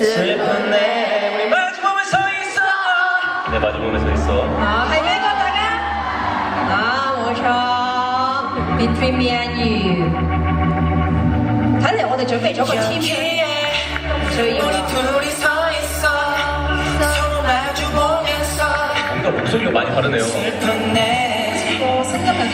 슬픈 내 우리 마주보면 서 있어 내 마주보면 서 있어 好，係咩歌大家？啊，冇錯，Between Me and You。睇嚟我哋準備咗個 team 唔需要啦。 둘이 서 있어 서로 마주보면서 뭔가 목소리가 많이 다르네요 슬픈 내 어, 생각나는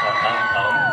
và tổng thống